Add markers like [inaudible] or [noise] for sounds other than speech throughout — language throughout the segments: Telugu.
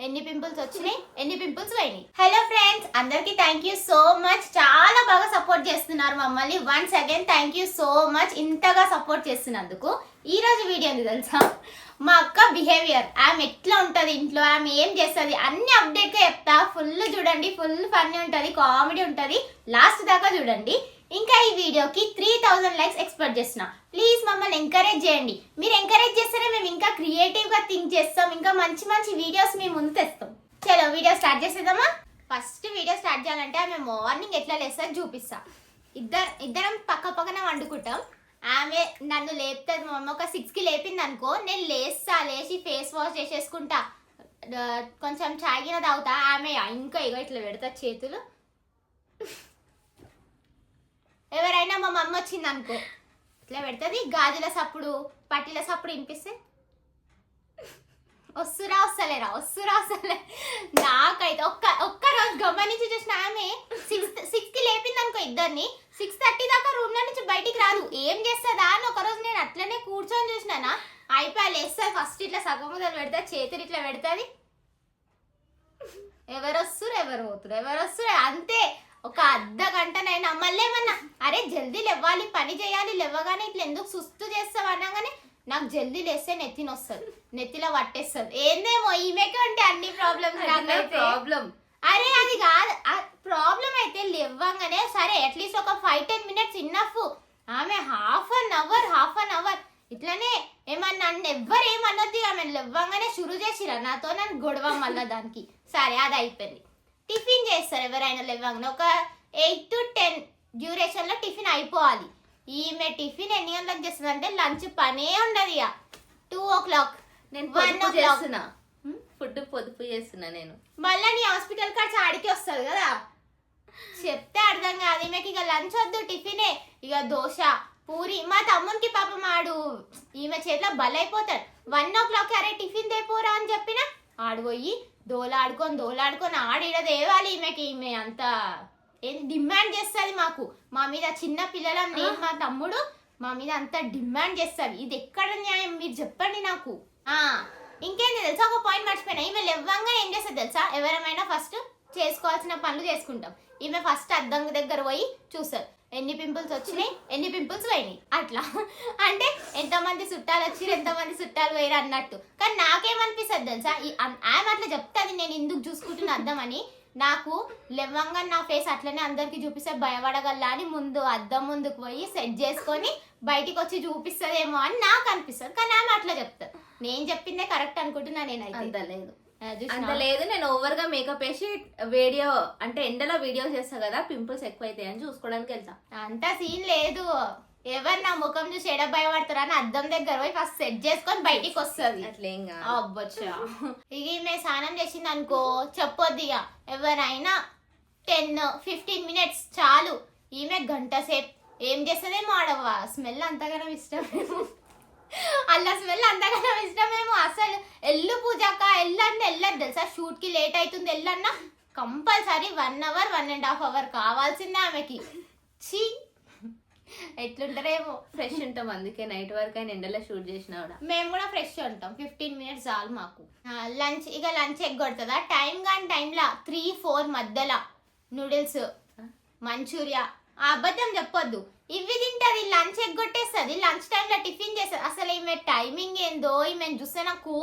ఎన్ని పింపుల్స్ వచ్చినాయి? ఎన్ని పింపుల్స్ పోయినాయి? హలో ఫ్రెండ్స్ అందరికి థ్యాంక్ యూ సో మచ్ చాలా బాగా సపోర్ట్ చేస్తున్నారు మమ్మల్ని. Once again thank you so much ఇంతగా సపోర్ట్ చేస్తున్నందుకు. ఈ రోజు వీడియో తెలుసా? మా అక్క బిహేవియర్ ఆమె ఎట్లా ఉంటుంది ఇంట్లో? ఆమె ఏం చేస్తుంది? అన్ని అప్డేట్గా చెప్తా. ఫుల్ చూడండి. ఫుల్ ఫన్నీ ఉంటుంది. కామెడీ ఉంటుంది. లాస్ట్ దాకా చూడండి. ఇంకా ఈ వీడియోకి త్రీ థౌజండ్ లైక్స్ ఎక్స్పెక్ట్ చేస్తున్నా. ప్లీజ్ మమ్మల్ని ఎంకరేజ్ చేయండి. మీరు ఎంకరేజ్ చేస్తేనే మేము ఇంకా క్రియేటివ్గా థింక్ చేస్తాం. ఇంకా మంచి మంచి వీడియోస్ మేము ముందు తెస్తాం. చలో వీడియో స్టార్ట్ చేసేద్దామా? ఫస్ట్ వీడియో స్టార్ట్ చేయాలంటే ఆమె మార్నింగ్ ఎట్లా లేస్తా చూపిస్తా. ఇద్దరు ఇద్దరం పక్క పక్కన వండుకుంటాం. ఆమె నన్ను లేపుతుంది మా అమ్మ ఒక సిక్స్కి లేపింది అనుకో నేను లేస్తా లేచి ఫేస్ వాష్ చేసేసుకుంటా. కొంచెం చాగిన తాగుతా. ఆమె ఇంకా ఇగో ఇట్లా పెడతా చేతులు. ఎవరైనా మా మమ్మ వచ్చింది అనుకో ఇట్లా పెడుతుంది గాజుల సప్పుడు పట్టిల సప్పుడు వినిపిస్తే? వస్తురా వస్తలేరా వస్తురా వస్తలే. నాకైతే ఒక్క ఒక్క రోజు గమనించి చూసిన ఆమె సిక్స్త్ సిక్స్కి లేపింది అనుకో ఇద్దరిని. సిక్స్ థర్టీ దాకా రూమ్లో నుంచి బయటికి రాదు. ఏం చేస్తుందా అని ఒకరోజు నేను అట్లనే కూర్చొని చూసినానా? అయిపోయి లేస్తుంది ఫస్ట్ ఇట్లా సగం మొదలు పెడతా చేతులు ఇట్లా పెడుతుంది. ఎవరు వస్తురు ఎవరు పోతురు ఎవరు వస్తురు అంతే. ఒక అర్ధ గంటనైనా మళ్ళీ ఏమన్నా అరే జల్దీ లేవ్వాలి పని చేయాలి లేవగానే ఇట్లా ఎందుకు సుస్తు చేస్తావు? అనగానే నాకు జల్దీ లేస్తే నెత్తిన వస్తుంది నెత్తిలో పట్టేస్తుంది. ఏందేమో ఈమెకే ఉంటే అన్ని ప్రాబ్లమ్స్ నాకైతే. ప్రాబ్లం అరే అది కాదు ప్రాబ్లం అయితే లేవ్వంగానే సరే అట్లీస్ట్ ఒక ఫైవ్ టెన్ మినిట్స్ ఇన్నఫ్ ఆమె half an hour half an hour ఇట్లనే ఏమన్నా నన్ను ఎవ్వరు ఏమన్నది ఆమె లేవ్వంగానే షురు చేసిరా నాతో నన్ను గొడవ మళ్ళా దానికి. సరే అది అయిపోయింది. టిఫిన్ చేస్తారు ఎవరైనా లేవ్వంగానే ఒక ఎయిట్ టు టెన్ డ్యూరేషన్లో టిఫిన్ అయిపోవాలి. ఈమె టిఫిన్ ఎన్ని గంటలకు చేస్తుంది అంటే లంచ్ పనే ఉండదు ఇక టూ ఓ క్లాక్ నేను పొదుపు o'clock. చేస్తున్నా. ఫుడ్ పొదుపు చేస్తున్నా నేను. మళ్ళా నీ హాస్పిటల్ ఖర్చు ఆడికి వస్తుంది కదా. చెప్తే అర్థం కాదు. ఈమెకి ఇక లంచ్ వద్దు టిఫినే. ఇక దోశ పూరి. మా తమ్మునికి పాపం ఆడు ఈమె చేతిలో బలైపోతాడు. వన్ ఓ క్లాక్ అరే టిఫిన్ తెపోరా అని చెప్పిన ఆడు పోయి దోలాడుకొని దోలాడుకొని ఆడిడ దేవాలి ఈమెకి. ఈమె అంత ఏంది డిమాండ్ చేస్తుంది మాకు. మా మీద చిన్న పిల్లలం నేను మా తమ్ముడు మా మీద అంత డిమాండ్ చేస్తుంది. ఇది ఎక్కడ న్యాయం మీరు చెప్పండి నాకు. ఆ ఇంకేంది తెలుసా? ఒక పాయింట్ మర్చిపోయినా. ఈమె లేవ్వంగా ఏం చేస్తుంది తెలుసా? ఎవరమైనా ఫస్ట్ చేసుకోవాల్సిన పనులు చేసుకుంటాం. ఈమె ఫస్ట్ అద్దం దగ్గర పోయి చూస్తారు ఎన్ని పింపుల్స్ వచ్చినాయి? ఎన్ని పింపుల్స్ పోయినాయి? అట్లా. అంటే ఎంతమంది చుట్టాలు వచ్చి ఎంతమంది చుట్టాలు పోయారు అన్నట్టు. కానీ నాకేమనిపిస్తుంది తెలుసా? ఆమె అట్లా చెప్తుంది నేను ఎందుకు చూసుకుంటున్న అర్థమని. నాకు లెవ్వంగా నా ఫేస్ అట్లనే అందరికి చూపిస్తే భయపడగల అని ముందు అద్దం ముందుకు పోయి సెట్ చేసుకొని బయటికి వచ్చి చూపిస్తుందేమో అని నాకు అనిపిస్తుంది కానీ ఆమె అట్లా చెప్తా నేను చెప్పిందే కరెక్ట్ అనుకుంటున్నా నేనైతే. అయితే లేదు అంత చూసినావా? లేదు నేను ఓవర్గా మేకప్ వేసి వీడియో అంటే ఎండలో వీడియో చేస్తా కదా పింపుల్స్ ఎక్కువ అవుతాయి అని చూసుకోవడానికి వెళ్తా. అంత సీన్ లేదు. ఎవరు నా ముఖం చూసి ఎడ భయపడతారు అని అద్దం దగ్గర పోయి ఫస్ట్ సెట్ చేసుకొని బయటికి వస్తుంది. అట్లేం అబ్బచ్చా. ఇక ఈమె స్నానం చేసింది అనుకో చెప్పొద్దు ఇక. ఎవరైనా టెన్ ఫిఫ్టీన్ మినిట్స్ చాలు. ఈమె గంట సేపు. ఏం చేస్తుందేమో ఆడవ్వ? స్మెల్ అంతగానో ఇష్టమేమో అల్ల స్మెల్ అంతగానో ఇష్టమేమో అసలు ఎల్లు పూజక్క ఎల్లంటే వెళ్ళదు తెలుసా? షూట్కి లేట్ అవుతుంది ఎల్లన్నా. Compulsory one hour one and half hour కావాల్సిందే ఆమెకి. ఛీ! ఎట్లుంటారేమో. ఫ్రెష్ ఉంటాం అందుకే నైట్ వరకు అయినా ఎండలో షూట్ చేసినా కూడా. మేము కూడా ఫ్రెష్ ఉంటాం. ఫిఫ్టీన్ మినిట్స్ చాలు మాకు. లంచ్ ఇక లంచ్ ఎగ్గొడుతుందా టైం కానీ టైంలో త్రీ ఫోర్ మధ్యలో. నూడిల్స్. మంచూరియా. ఆ అబద్ధం చెప్పొద్దు. ఇవి తింటది లంచ్ ఎగ్గొట్టేస్తుంది లంచ్ టైంలో టిఫిన్ చేస్తుంది. అసలు ఈమె టైమింగ్ ఏందో ఈమె చూస్తే నాకు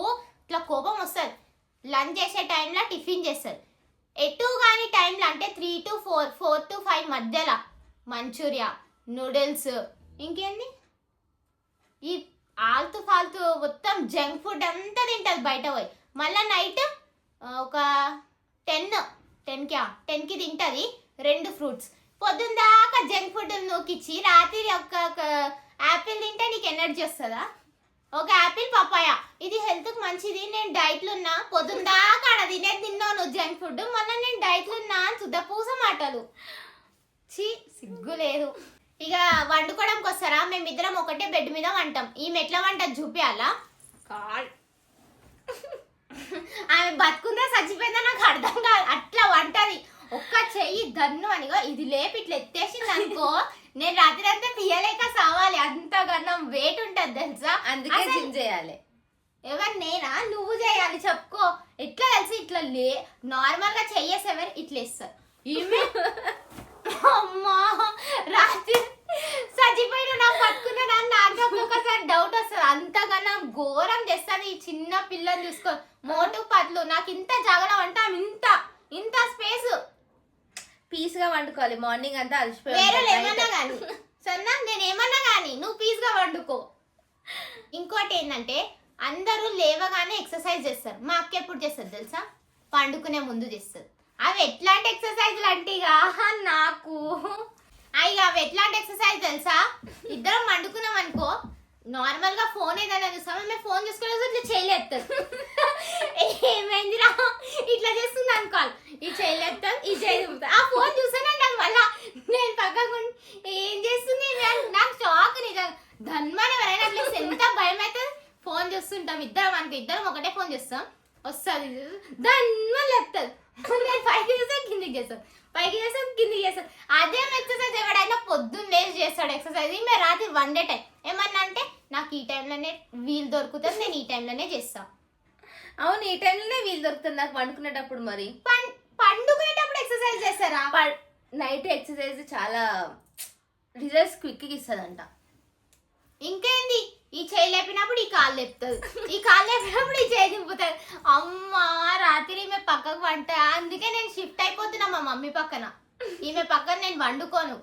ఇట్లా కోపం వస్తుంది. లంచ్ చేసే టైంలో టిఫిన్ చేస్తుంది. ఎటు కానీ టైంలో అంటే three to four four to five మధ్యలో. మంచూరియా నూడిల్స్ ఇంకేంది? ఈ ఆల్తు ఫాల్తు మొత్తం జంక్ ఫుడ్ అంతా తింటుంది బయట పోయి. మళ్ళీ నైట్ ఒక టెన్ టెన్కి టెన్కి తింటుంది రెండు ఫ్రూట్స్. పొద్దున్న దాకా జంక్ ఫుడ్ నూకిచ్చి రాత్రి ఒక యాపిల్ తింటే నీకు ఎనర్జీ వస్తుందా? ఒక యాపిల్ పపాయ ఇది హెల్త్కి మంచిది నేను డైట్లో ఉన్నా పొద్దున్న దాకా ఆడ తినే తిన్నాను జంక్ ఫుడ్ మళ్ళీ నేను డైట్లో ఉన్నా శుద్ధ పూస మాటలు. ఛీ సిగ్గు లేదు. ఇక వండుకోవడానికి వస్తారా? మేమిద్దరం ఒకటే బెడ్ మీద వంటాం. ఈమె ఎట్లా వంటది చూపియాలా? కాల్. ఆమె బతుకుందా చచ్చిపోయిందా నాకు అర్థం కాదు. అట్లా వంటది. ఒక్క చెయ్యి దన్ను అనిగో ఇది లేపి ఇట్లా ఎత్తేసింది అనుకో నేను రాత్రి అంతా తీయలేక సావాలి. అంత గన్నం వెయిట్ ఉంటది తెలుసా? అందుకే జిమ్ చేయాలి. ఎవరు నేనా? నువ్వు చేయాలి చెప్పుకో. ఎట్లా తెలిసి? ఇట్లా లే నార్మల్గా చెయ్యేసేవారు ఇట్లా వేస్తారు. ఈమె అమ్మా రాత్రి సచిపోయిన నా పట్టుకున్నా నాకు ఒక్కొక్కసారి డౌట్ వస్తుంది. అంతకన్నా ఘోరం చేస్తుంది ఈ చిన్న పిల్లని చూసుకో మోటు పట్లు నాకు ఇంత జాగరం అంటే ఇంత ఇంత స్పేస్ పీస్గా వండుకోవాలి. మార్నింగ్ అంతా అలసిపోయి వేరే. ఏమన్నా గాని సన్నా నేను ఏమన్నా గాని నువ్వు పీస్గా వండుకో. ఇంకోటి ఏంటంటే అందరూ లేవగానే ఎక్సర్సైజ్ చేస్తారు. మా అక్క ఎప్పుడు చేస్తుంది తెలుసా? పండుకునే ముందు చేస్తుంది. అవి ఎట్లాంటి ఎక్సర్సైజ్లు అంటే ఇక ఆహా, నాకు. అవి అవి ఎట్లాంటి ఎక్సర్సైజ్ తెలుసా? ఇద్దరం పండుకున్నాం అనుకో నార్మల్గా ఫోన్ ఏదైనా చూస్తాం మేము ఫోన్ చూసుకునే ఇట్లా చేయలేస్తారు [laughs] ఏమైందిరా? ఇట్లా చేస్తుంది అనుకోవాలి ఈ చేయలేస్తాం ఈ చేయలేదు ఆ ఫోన్ చూసానంటే నాకు మళ్ళా నేను పక్కకు ఏం చేస్తుంది? నాకు షాక్ నిజంగా ధన్మని ఎవరైనా ఎంత భయం అవుతుంది ఫోన్ చూస్తుంటాం ఇద్దరం అనుకో ఇద్దరం ఒకటే ఫోన్ చేస్తాం. వస్తుంది. ధన్మని లేపుతుంది నేను పైకి చేస్తాను కిందికి చేస్తాను పైకి చేస్తాం కిందికి చేస్తాం. అదే ఎక్సర్సైజ్ ఎవడైనా పొద్దున్న లేచి చేస్తాడు ఎక్సర్సైజ్ ఈమె రాత్రి వన్ డే టైం ఏమన్నా అంటే నాకు ఈ టైంలోనే వీలు దొరుకుతుంది నేను ఈ టైంలోనే చేస్తాను అవును ఈ టైంలోనే వీలు దొరుకుతుంది. నాకు వండుకునేటప్పుడు మరి. పండుకునేటప్పుడు ఎక్సర్సైజ్ చేస్తారా? నైట్ ఎక్సర్సైజ్ చాలా రిజల్ట్స్ క్విక్గా ఇస్తుందంట. ఇంకేంది? ఈ చేయి లేపినప్పుడు ఈ కాలు లేపుతుంది ఈ కాలు లేపినప్పుడు ఈ చేయి దింపుతుంది అమ్మా రాత్రి ఈమె పక్కకు వంట అందుకే నేను షిఫ్ట్ అయిపోతున్నా మా మమ్మీ పక్కన. ఈమె పక్కన నేను వండుకోను.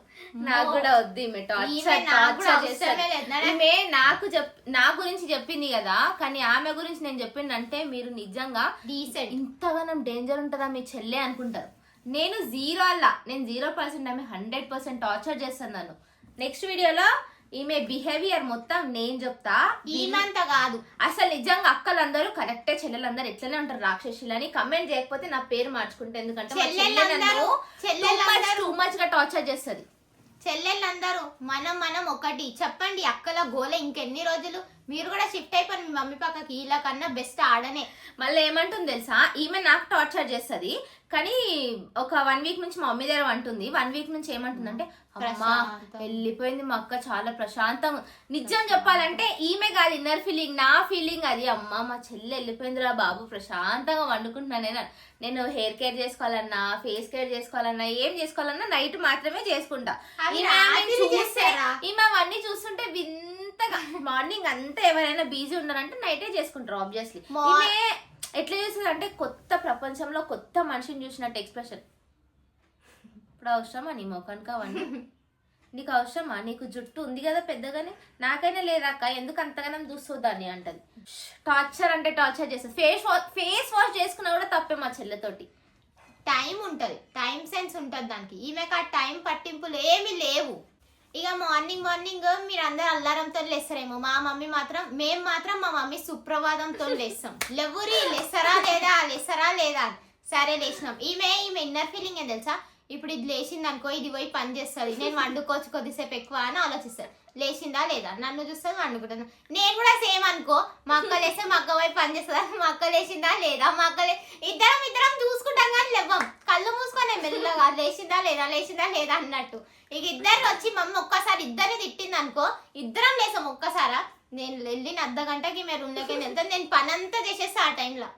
నాకు కూడా వద్దు ఈమె టార్చర్ టార్చర్ చేస్తారు ఈమె నాకు చెప్ నా గురించి చెప్పింది కదా కానీ ఆమె గురించి నేను చెప్పిందంటే మీరు నిజంగా డీసెంట్ ఇంతగానం డేంజర్ ఉంటుందా మీ చెల్లె అనుకుంటారు. నేను జీరో అలా. నేను జీరో పర్సెంట్ ఆమె హండ్రెడ్ పర్సెంట్ టార్చర్ చేస్తాను నన్ను. నెక్స్ట్ వీడియోలో ఈమె బిహేవియర్ మొత్తం నేను చెప్తా. ఈమంత కాదు. అసలు నిజంగా అక్కలందరూ కరెక్టే చెల్లెలందరూ ఎట్లనే ఉంటారు రాక్షసులని కమెంట్ చేయకపోతే నా పేరు మార్చుకుంటే ఎందుకంటే టూ మచ్గా టార్చర్ చేస్తుంది. చెల్లెళ్ళందరూ మనం మనం ఒకటి. చెప్పండి అక్కల గోల ఇంకెన్ని రోజులు? మీరు కూడా షిఫ్ట్ అయిపోయి మీ మమ్మీ పక్కకి. ఇలా కన్నా బెస్ట్ ఆడనే. మళ్ళీ ఏమంటుంది తెలుసా? ఈమె నాకు టార్చర్ చేస్తుంది. కానీ ఒక వన్ వీక్ నుంచి మా మమ్మీ దగ్గర అంటుంది. వన్ వీక్ నుంచి ఏమంటుందంటే అమ్మా ప్రశాంతం. వెళ్ళిపోయింది మా అక్క చాలా ప్రశాంతంగా నిజం చెప్పాలంటే ఈమె కాదు ఇన్నర్ ఫీలింగ్ నా ఫీలింగ్ అది. అమ్మ మా చెల్లి వెళ్ళిపోయిందిరా బాబు ప్రశాంతంగా వండుకుంటున్నాను నేను. నేను హెయిర్ కేర్ చేసుకోవాలన్నా ఫేస్ కేర్ చేసుకోవాలన్నా ఏం చేసుకోవాలన్నా నైట్ మాత్రమే చేసుకుంటా. ఈమె అవన్నీ చూస్తుంటే వింతగా మార్నింగ్ అంతా ఎవరైనా బిజీ ఉన్నారంటే నైటే చేసుకుంటారు ఆబ్వియస్లీ ఎట్లా చేస్తుంది అంటే కొత్త ప్రపంచంలో కొత్త మనిషిని చూసినట్టు ఎక్స్ప్రెషన్ ఇప్పుడు అవసరమా నీ ముఖానికి అవన్నీ? నీకు అవసరమా? నీకు జుట్టు ఉంది కదా పెద్దగానే? నాకైనా లేదక్క ఎందుకు అంతగానం చూస్తావు దాన్ని అంటది. టార్చర్ అంటే టార్చర్ చేస్తుంది. ఫేస్ వాష్ ఫేస్ వాష్ చేసుకున్నా కూడా తప్పే మా చెల్లెతోటి. టైం ఉంటది. టైం సెన్స్ ఉంటది దానికి. ఈమెకు ఆ టైం పట్టింపులు ఏమీ లేవు. ఇక మార్నింగ్ మార్నింగ్ మీరు అందరు అల్లారంతో లేస్తారేమో. మా మమ్మీ మాత్రం మేము మాత్రం మా మమ్మీ సుప్రభాతంతో లేస్తాం. లెవ్వరి లేస్తారా లేదా లేస్తారా లేదా సరే లేచినాం. ఈమె ఈమె ఇన్నర్ ఫీలింగ్ ఏం తెలుసా? ఇప్పుడు ఇది లేచింది అనుకో ఇది పోయి పని చేస్తుంది. నేను వండుకోవచ్చు కొద్దిసేపు ఎక్కువ అని ఆలోచిస్తాను లేచిందా లేదా? నన్ను చూస్తే వండుకుంటుంది నేను కూడా సేమ్ అనుకో మా అక్క లేస్తే మా అక్క పోయి పని చేస్తుంది? మా అక్క లేచిందా లేదా? మా అక్క ఇద్దరం ఇద్దరం చూసుకుంటాం కానీ లేవ్వం. కళ్ళు మూసుకొని మెల్లగా లేచిందా లేదా? లేచిందా లేదా అన్నట్టు. ఇక ఇద్దరు వచ్చి మమ్మీ ఒక్కసారి ఇద్దరిని తిట్టింది అనుకో ఇద్దరం లేసాం ఒక్కసారా? నేను వెళ్ళిన అర్ధ గంటకి మేము రూమ్లోకి వెళ్తాను నేను పని అంతా చేసేస్తా ఆ టైంలో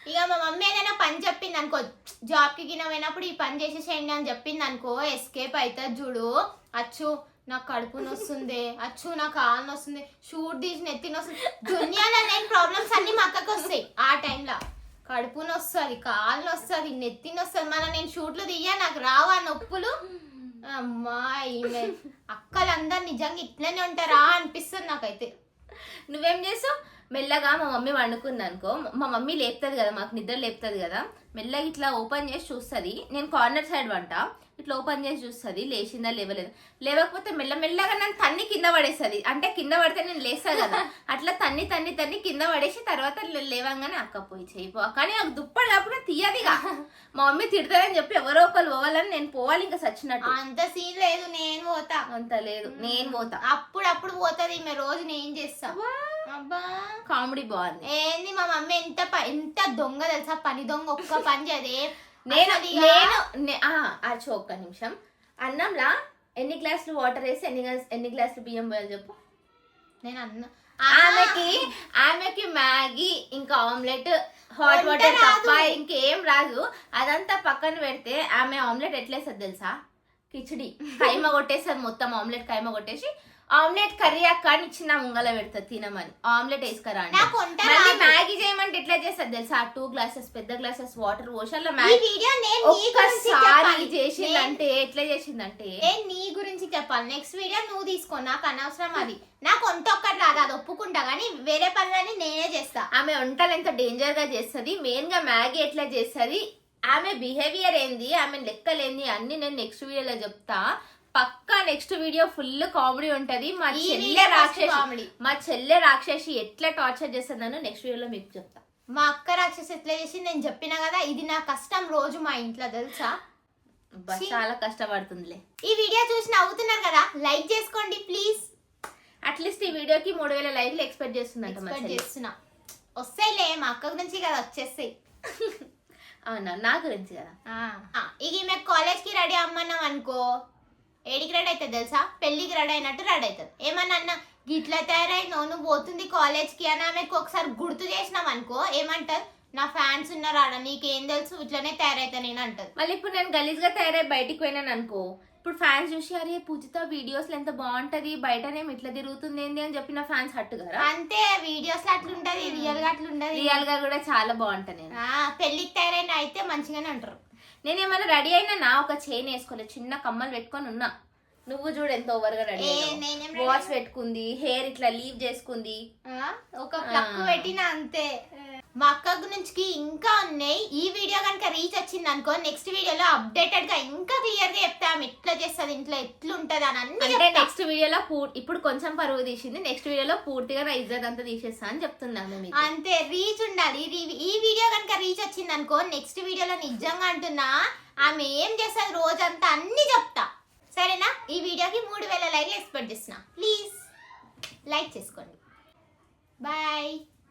ఇక మా మమ్మీ ఏదైనా పని చెప్పింది అనుకో జాబ్కి గిన పోయినప్పుడు ఈ పని చేసేసేయండి అని చెప్పింది అనుకో ఎస్కేప్ అవుతుంది చూడు. అచ్చు నాకు కడుపు నొస్తుంది. అచ్చు నాకు కాలు నొస్తుంది. షూట్ తీసి నెత్తి నొస్తుంది. దునియాలో నేను ప్రాబ్లమ్స్ అన్ని మా అక్కకి వస్తాయి. ఆ టైంలో కడుపు నొస్తుంది కాలు నొస్తుంది నెత్తి నొస్తుంది. మన నేను షూట్లు తీయ నాకు రావు ఆ నొప్పులు? అమ్మా ఈమె. అక్కలందరు నిజంగా ఇట్లనే ఉంటారా అనిపిస్తుంది నాకైతే. నువ్వేం చేసావు? మెల్లగా మా మమ్మీ వండుకుంది అనుకో మా మమ్మీ లేపుతుంది కదా మాకు నిద్ర లేపుతుంది కదా. మెల్లగా ఇట్లా ఓపెన్ చేసి చూస్తుంది. నేను కార్నర్ సైడ్ వంట. ఇట్లా ఓపెన్ చేసి చూస్తుంది. లేచిందా లేవలేదు? లేవకపోతే మెల్లమెల్లగా నన్ను తన్ని కింద పడేస్తుంది. అంటే కింద పడితే నేను లేస్తా కదా. అట్లా తన్ని తన్ని తన్ని కింద పడేసి తర్వాత లేవంగానే అక్క పోయి చేయిపో కానీ నాకు దుప్పటి కాకుండా తీయదిగా మా మమ్మీ తిడతారని చెప్పి ఎవరో ఒకరు పోవాలని నేను పోవాలి ఇంకా సచ్చినట్టు అంత సీన్ లేదు నేను పోతా. అంత లేదు నేను పోతా. అప్పుడప్పుడు పోతుంది ఈమె రోజు నేను చేస్తా. అబ్బా! కామెడీ బాగుంది. ఏంది మా మమ్మీ ఎంత ఎంత దొంగ తెలుసా? పని దొంగ ఒక్క పని చేయదే నేను నేను అచ్చు ఒక్క నిమిషం. అన్నంలా ఎన్ని గ్లాసులు వాటర్ వేసి ఎన్ని ఎన్ని గ్లాసులు బియ్యం పోయాలి చెప్పు? నేను అన్న ఆమెకి ఆమెకి మ్యాగీ ఇంకా ఆమ్లెట్ హాట్ వంట వాటర్ తప్ప. ఇంకేం రాదు. అదంతా పక్కన పెడితే ఆమె ఆమ్లెట్ ఎట్లేస్తుంది తెలుసా? కిచిడి. కైమ కొట్టేస్తుంది మొత్తం ఆమ్లెట్ కైమ కొట్టేసి ఆమ్లెట్ కర్రీ అక్క అని ఇచ్చిన ముంగల పెడుతుంది తినమని. ఆమ్లెట్ వేసుకరా మళ్ళీ. మ్యాగీ చేయమంటే ఎట్లా చేస్తుంది తెలుసా? టూ గ్లాసెస్ పెద్ద గ్లాసెస్ వాటర్ పోషాల మ్యాగీ ఒక్కసారి చేసిందంటే ఎట్లా చేసిందంటే? నేను నీ గురించి చెప్పాలి. నెక్స్ట్ వీడియో నువ్వు తీసుకో నాకు అనవసరం అది. నాకు వంట ఒక్కటి రాదు అది ఒప్పుకుంటా కానీ వేరే పనులని నేనే చేస్తా. ఆమె వంటలు ఎంత డేంజర్గా చేస్తుంది మెయిన్గా మ్యాగీ ఎట్లా చేస్తుంది ఆమె బిహేవియర్ ఏంది ఆమె లెక్కలేంది అన్ని నేను నెక్స్ట్ వీడియోలో చెప్తా. పక్కా నెక్స్ట్ వీడియో ఫుల్ కామెడీ ఉంటది. మా ఈ చెల్లె రాక్షసి comedy. మా చెల్లె రాక్షసి ఎట్లా టార్చర్ చేస్తుందనో నెక్స్ట్ వీడియోలో మీకు చెప్తా. మా అక్క రాక్షసి ఎట్లా చేసి నేను చెప్పిన కదా ఇది నా కష్టం రోజు మా ఇంట్లో తెలుసా? అబ్బా, ఛీ. చాలా కష్టపడుతుందిలే. ఈ వీడియో చూసి నవ్వుతున్నారు కదా లైక్ చేసుకోండి ప్లీజ్ అట్లీస్ట్ ఈ వీడియోకి మూడు వేల లైక్లు ఎక్స్పెక్ట్ చేస్తుందంట మా ఎక్స్పెక్ట్ చెల్లి. చేస్తున్నా. వస్తాయిలే మా అక్క గురించి కదా వచ్చేస్తాయి. అవునా నా గురించి కదా? ఆ, ఇక ఈమె కాలేజ్కి రెడీ అమ్మన్నాం అనుకో. ఏడికి రెడీ అవుతుంది తెలుసా? పెళ్ళికి రెడీ అయినట్టు రెడీ అవుతుంది ఏమన్నా అన్న గిట్లా తయారైందో నువ్వు పోతుంది కాలేజ్కి అని ఆమెకు ఒకసారి గుర్తు చేసినాం అనుకో ఏమంటారు? నా ఫ్యాన్స్ ఉన్నారు ఆడ నీకేం తెలుసు? ఇట్లనే తయారైతా నేను అంటది మళ్ళీ ఇప్పుడు నేను గలీజ్గా తయారై బయటికి పోయినాను అనుకో ఇప్పుడు ఫ్యాన్స్ చూసి అరే పూజిత వీడియోస్ ఎంత బాగుంటది బయటనేమి ఇట్లా తిరుగుతుంది ఏంది? అని చెప్పిన ఫ్యాన్స్ హట్టు కదా అంతే వీడియోస్లో అట్లుంటది రియల్గా అట్లుంటది. రియల్గా కూడా చాలా బాగుంటా నేను. ఆ, పెళ్ళికి తయారైన అయితే మంచిగానే అంటారు. నేనేమైనా రెడీ అయినా నా ఒక చైన్ వేసుకోలేదు చిన్న కమ్మలు పెట్టుకొని ఉన్నా. నువ్వు చూడు ఎంత ఓవర్గా రెడీ వాచ్ పెట్టుకుంది హెయిర్ ఇట్లా లీవ్ చేసుకుంది. ఒక ప్లక్ ఆ. పెట్టిన అంతే. మా అక్క గురించి ఇంకా ఉన్నాయి. ఈ వీడియో కనుక రీచ్ వచ్చింది అనుకో నెక్స్ట్ వీడియోలో అప్డేటెడ్గా ఇంకా క్లియర్గా చెప్తాం. ఎట్లా చేస్తుంది ఇంట్లో ఎట్లుంటది అని అన్ని అంటే. నెక్స్ట్ వీడియోలో ఇప్పుడు కొంచెం పరువు తీసింది. నెక్స్ట్ వీడియోలో పూర్తిగా నా ఇజ్జత్ అంతా తీసేస్తా అని మీకు. అంతే రీచ్ ఉండాలి. ఈ వీడియో కనుక రీచ్ వచ్చింది అనుకో నెక్స్ట్ వీడియోలో నిజంగా అంటున్నా ఆమె ఏం చేస్తుంది రోజంతా అన్ని చెప్తా. సరేనా? ఈ వీడియోకి మూడు వేల లైక్లు ఎక్స్పెక్ట్ చేస్తున్నా. ప్లీజ్ లైక్ చేసుకోండి. బాయ్